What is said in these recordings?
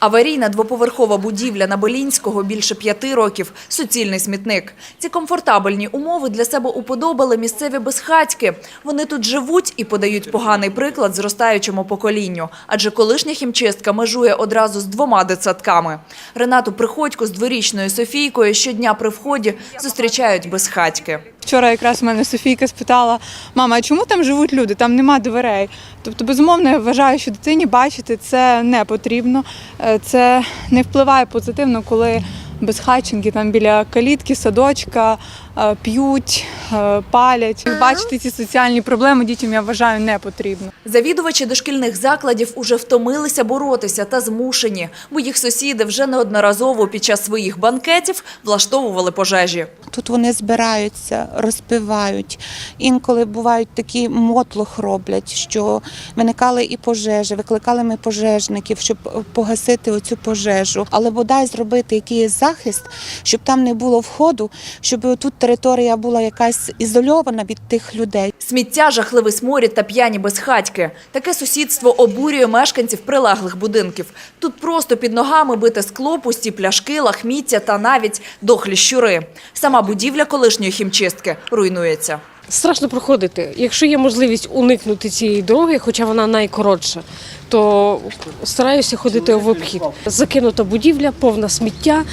Аварійна двоповерхова будівля на Белінського більше п'яти років – суцільний смітник. Ці комфортабельні умови для себе уподобали місцеві безхатьки. Вони тут живуть і подають поганий приклад зростаючому поколінню. Адже колишня хімчистка межує одразу з двома дитсадками. Ренату Приходько з дворічною Софійкою щодня при вході зустрічають безхатьки. Вчора якраз мене Софійка спитала: мама, а чому там живуть люди? Там нема дверей. Тобто, безумовно, я вважаю, що дитині бачити це не потрібно. Е, Це не впливає позитивно, коли безхатченки там біля калітки, садочка е, п'ють, е, палять. Бачити ці соціальні проблеми дітям я вважаю не потрібно. Завідувачі дошкільних закладів уже втомилися боротися та змушені, бо їх сусіди вже неодноразово під час своїх банкетів влаштовували пожежі. Тут вони збираються, розпивають. Інколи бувають такі мотлох роблять, що виникали і пожежі, викликали ми пожежників, щоб погасити оцю пожежу. Але бодай зробити якийсь захист, щоб там не було входу, щоб тут територія була якась ізольована від тих людей. Сміття, жахливий сморід та п'яні безхатьки. Таке сусідство обурює мешканців прилеглих будинків. Тут просто під ногами бите скло, пусті пляшки, лахміття та навіть дохлі щури. Сама будівля колишньої хімчистки руйнується. Страшно проходити. Якщо є можливість уникнути цієї дороги, хоча вона найкоротша, то стараюся ходити в обхід. Закинута будівля, повна сміття,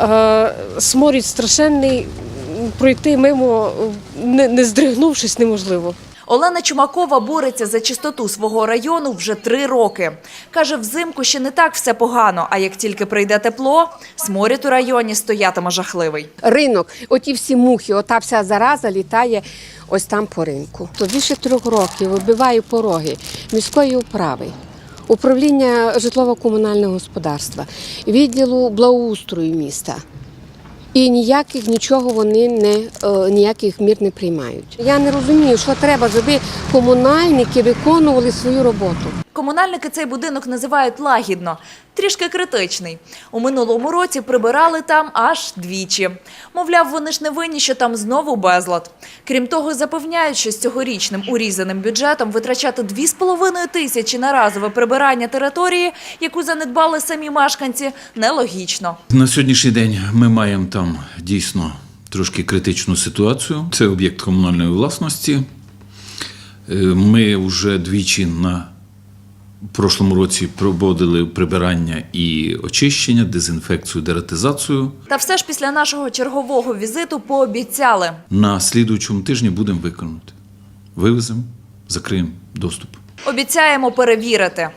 е, сморід страшенний. Пройти мимо, не, не здригнувшись, неможливо. Олена Чумакова бореться за чистоту свого району вже три роки. Каже, взимку ще не так все погано, а як тільки прийде тепло, сморід у районі стоятиме жахливий. ринок, оті всі мухи, ота вся зараза літає ось там по ринку. То більше трьох років вибиваю пороги міської управи, управління житлово-комунального господарства, відділу благоустрою міста. І ніяких нічого вони не е, ніяких мір не приймають. Я не розумію, що треба, щоб комунальники виконували свою роботу. Комунальники цей будинок називають лагідно, трішки критичний. У минулому році прибирали там аж двічі. Мовляв, вони ж не винні, що там знову безлад. Крім того, запевняють, що з цьогорічним урізаним бюджетом витрачати 2,5 тисячі на разове прибирання території, яку занедбали самі мешканці, нелогічно. На сьогоднішній день ми маємо там дійсно трошки критичну ситуацію. Це об'єкт комунальної власності. Е, Ми вже двічі на прошлому році проводили прибирання і очищення, дезінфекцію, дератизацію. Та все ж після нашого чергового візиту пообіцяли. На слідуючому тижні будемо виконувати. Вивеземо, закриємо доступ. Обіцяємо перевірити.